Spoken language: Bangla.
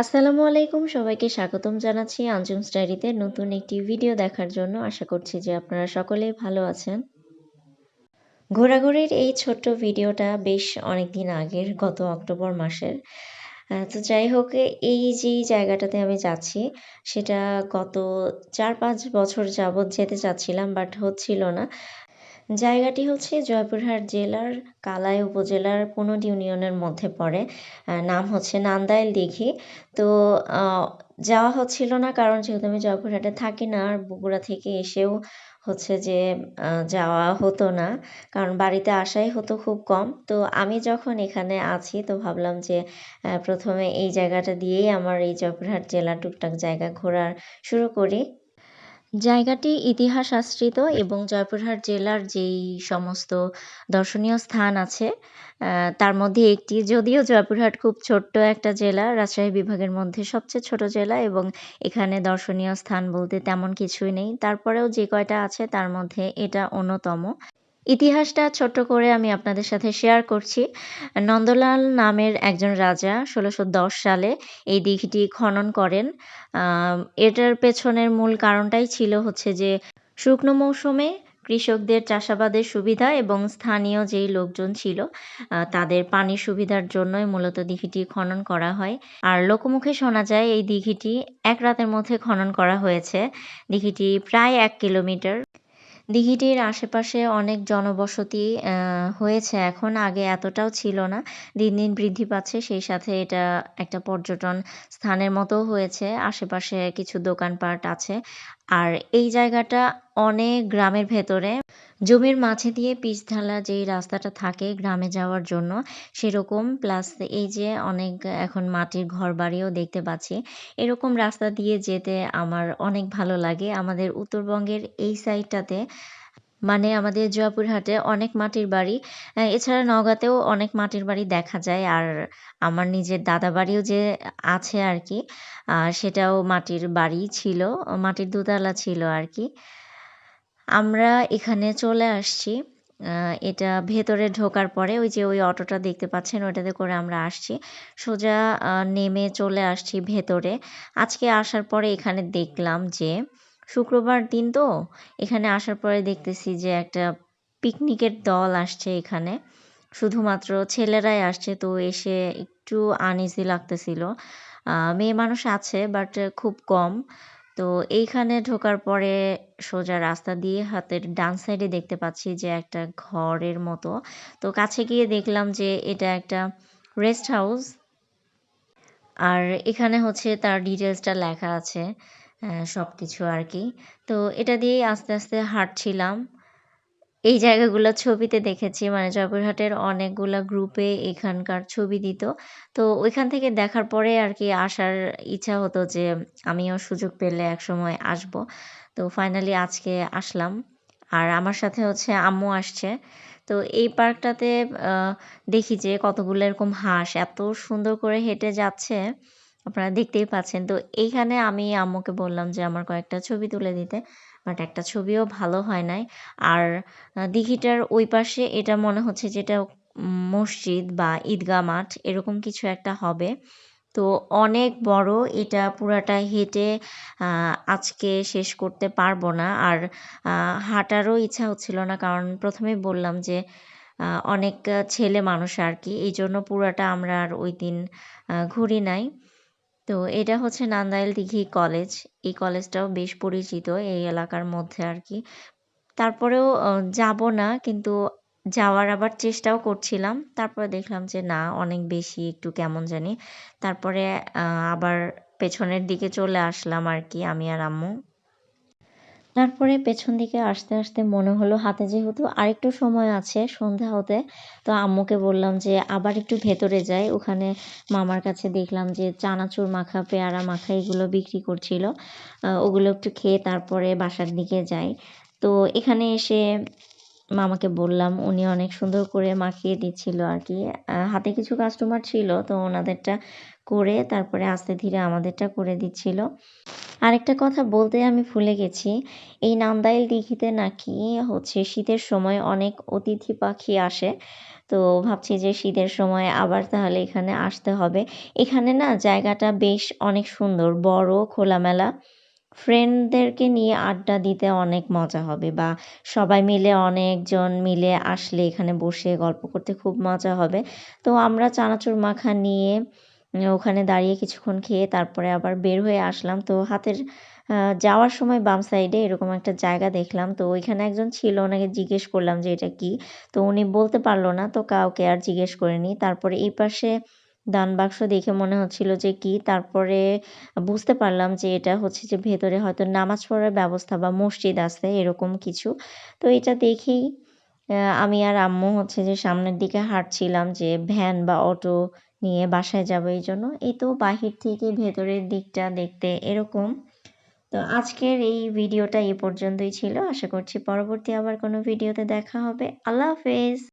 আসসালামু আলাইকুম। সবাইকে স্বাগতম জানাচ্ছি আঞ্জুমস স্টাডিতে নতুন একটি ভিডিও দেখার জন্য। আশা করছি যে আপনারা সকলেই ভালো আছেন। ঘোরাঘুরির এই ছোট্ট ভিডিওটা বেশ অনেক দিন আগের, গত অক্টোবর মাসের। তো যাই হোক, এই যে জায়গাটাতে আমি যাচ্ছি, সেটা গত চার পাঁচ বছর যাবৎ যেতে চাচ্ছিলাম, বাট হচ্ছিল না। জায়গাটি হচ্ছে জয়পুরহাট জেলার কালাই উপজেলার পুনট ইউনিয়নের মধ্যে পড়ে। নাম হচ্ছে নান্দাইল দিঘি। তো যাওয়া হচ্ছিল না কারণ যেহেতু আমি জয়পুরহাটে থাকি না, আর বগুড়া থেকে এসেও হচ্ছে যে যাওয়া হতো না। কারণ বাড়িতে আসাই হতো খুব কম। তো আমি যখন এখানে আছি, তো ভাবলাম যে প্রথমে এই জায়গাটা দিয়েই আমার এই জয়পুরহাট জেলা টুকটাক জায়গা ঘোরার শুরু করি। জায়গাটি ইতিহাস আশ্রিত এবং জয়পুরহাট জেলার যেই সমস্ত দর্শনীয় স্থান আছে তার মধ্যে একটি। যদিও জয়পুরহাট খুব ছোট্ট একটা জেলা, রাজশাহী বিভাগের মধ্যে সবচেয়ে ছোট জেলা এবং এখানে দর্শনীয় স্থান বলতে তেমন কিছুই নেই। তারপরেও যে কয়টা আছে, তার মধ্যে এটা অন্যতম। ইতিহাসটা ছোট্ট করে আমি আপনাদের সাথে শেয়ার করছি। নন্দলাল নামের একজন রাজা ষোলোশো দশ সালে এই দিঘিটি খনন করেন। এটার পেছনের মূল কারণটাই ছিল হচ্ছে যে, শুকনো মৌসুমে কৃষকদের চাষাবাদের সুবিধা এবং স্থানীয় যেই লোকজন ছিল তাদের পানির সুবিধার জন্যই মূলত দিঘিটি খনন করা হয়। আর লোকমুখে শোনা যায়, এই দিঘিটি এক রাতের মধ্যে খনন করা হয়েছে। দিঘিটি প্রায় এক কিলোমিটার। দিঘিটির আশেপাশে অনেক জনবসতি হয়েছে এখন, আগে এতটাও ছিল না। দিন দিন বৃদ্ধি পাচ্ছে, সেই সাথে এটা একটা পর্যটন স্থানের মতো হয়েছে, আশেপাশে কিছু দোকানপাট আছে। আর এই জায়গাটা অনেক গ্রামের ভেতরে। জমির মাঝে দিয়ে পিচ ঢালা যেই রাস্তাটা থাকে গ্রামে যাওয়ার জন্য, সেরকম। প্লাস এই যে অনেক এখন মাটির ঘর বাড়িও দেখতে পাচ্ছি। এরকম রাস্তা দিয়ে যেতে আমার অনেক ভালো লাগে। আমাদের উত্তরবঙ্গের এই সাইডটাতে মানে আমাদের জয়পুরহাটে অনেক মাটির বাড়ি। এছাড়া নওগাঁতেও অনেক মাটির বাড়ি দেখা যায়। আর আমার নিজের দাদা বাড়িও যে আছে আর কি সেটাও মাটির বাড়ি ছিল, মাটির দোতলা ছিল আর কি। আমরা এখানে চলে আসছি। এটা ভেতরে ঢোকার পরে ওই যে ওই অটোটা দেখতে পাচ্ছেন ওটাতে করে আমরা আসছি। সোজা নেমে চলে আসছি ভেতরে। আজকে আসার পরে এখানে দেখলাম যে, শুক্রবার দিন তো, এখানে আসার পরে দেখতেছি যে একটা পিকনিকের দল আসছে এখানে। শুধুমাত্র ছেলেরাই আসছে, তো এসে একটু আনইজি লাগতেছিল। মেয়ে মানুষ আছে, বাট খুব কম। তো এইখানে ঢোকার পরে সোজা রাস্তা দিয়ে হাতের ডান সাইডে দেখতে পাচ্ছি যে একটা ঘরের মতো। তো কাছে গিয়ে দেখলাম যে এটা একটা রেস্ট হাউস। আর এখানে হচ্ছে তার ডিটেলসটা লেখা আছে সব কিছু আর কি তো এটা দিয়েই আস্তে আস্তে হাঁটছিলাম। এই জায়গাগুলো ছবিতে দেখেছি মানে জয়পুরহাটের অনেকগুলা গ্রুপে এখানকার ছবি দিত। তো ওইখান থেকে দেখার পরে আর কি আসার ইচ্ছা হতো যে আমিও সুযোগ পেলে একসময় আসব। তো ফাইনালি আজকে আসলাম। আর আমার সাথে হচ্ছে আম্মু আসছে। তো এই পার্কটাতে দেখি যে কতগুলো এরকম হাঁস, এত সুন্দর করে হেঁটে যাচ্ছে, আপনারা দেখতেই পাচ্ছেন। তো এইখানে আমি আম্মুকে বললাম যে আমার কয়েকটা ছবি তুলে দিতে। বাট একটা ছবিও ভালো হয় নাই। আর দিঘিটার ওই পাশে এটা মনে হচ্ছে যেটা মসজিদ বা ঈদগাহ মাঠ, এরকম কিছু একটা হবে। তো অনেক বড়, এটা পুরাটা হেঁটে আজকে শেষ করতে পারব না। আর হাঁটারও ইচ্ছা হচ্ছিল না, কারণ প্রথমেই বললাম যে অনেক ছেলে মানুষ আর কি, এই জন্য পুরাটা আমরা আর ওই দিন ঘুরি নাই। তো এটা হচ্ছে নান্দাইল দিঘি কলেজ। এই কলেজটাও বেশ পরিচিত এই এলাকার মধ্যে আর কি। তারপরেও যাব না, কিন্তু যাওয়ার আবার চেষ্টাও করছিলাম। তারপরে দেখলাম যে না, অনেক বেশি একটু কেমন জানি। তারপরে আবার পেছনের দিকে চলে আসলাম আর কি, আমি আর আম্মু। তারপরে পেছন দিকে আসতে আসতে মনে হলো হাতে যেহেতু আরেকটু সময় আছে সন্ধ্যা হতে, তো আম্মুকে বললাম যে আবার একটু ভেতরে যাই। ওখানে মামার কাছে দেখলাম যে চানাচুর মাখা, পেয়ারা মাখা এগুলো বিক্রি করছিল। ওগুলো একটু খেয়ে তারপরে বাসার দিকে যাই। তো এখানে এসে মামাকে বললাম, উনি অনেক সুন্দর করে মাখিয়ে দিচ্ছিল আর কি। হাতে কিছু কাস্টমার ছিল, তো ওনাদেরটা করে তারপরে আস্তে ধীরে আমাদেরটা করে দিচ্ছিল। আরেকটা কথা বলতে আমি ভুলে গেছি, এই নান্দাইল দিঘিতে নাকি হচ্ছে শীতের সময় অনেক অতিথি পাখি আসে, তো ভাবছি যে শীতের সময় আবার তাহলে এখানে আসতে হবে। এখানে না জায়গাটা বেশ অনেক সুন্দর, বড়, খোলামেলা। ফ্রেন্ডদেরকে নিয়ে আড্ডা দিতে অনেক মজা হবে বা সবাই মিলে অনেকজন মিলে আসলে এখানে বসে গল্প করতে খুব মজা হবে। তো আমরা চানাচুর মাখা নিয়ে ওখানে দাঁড়িয়ে কিছুক্ষণ খেয়ে তারপরে আবার বের হয়ে আসলাম। তো হাতের যাওয়ার সময় বাম সাইডে এরকম একটা জায়গা দেখলাম। তো ওইখানে একজন ছিল, ওনাকে জিজ্ঞেস করলাম যে, এটা কি? তো উনি বলতে পারল না, তো কাউকে আর জিজ্ঞেস করিনি। তারপরে এই পাশে দান বাক্স দেখে মনে হচ্ছিল যে, কি? তারপরে বুঝতে পারলাম যে, এটা হচ্ছে যে, ভেতরে হয়তো নামাজ পড়ার ব্যবস্থা বা মসজিদ আছে, এরকম কিছু। তো এটা দেখেই আমি আর আম্মু হচ্ছে যে, সামনের দিকে হাঁটছিলাম যে, ভ্যান বা অটো নিয়ে বাসায় যাব এই জন্য। এই তো বাহির থেকে ভেতরের দিকটা দেখতে এরকম। তো আজকের এই ভিডিওটা এ পর্যন্তই ছিল। আশা করছি পরবর্তী আবার কোনো ভিডিওতে দেখা হবে। আল্লাহ হাফেজ।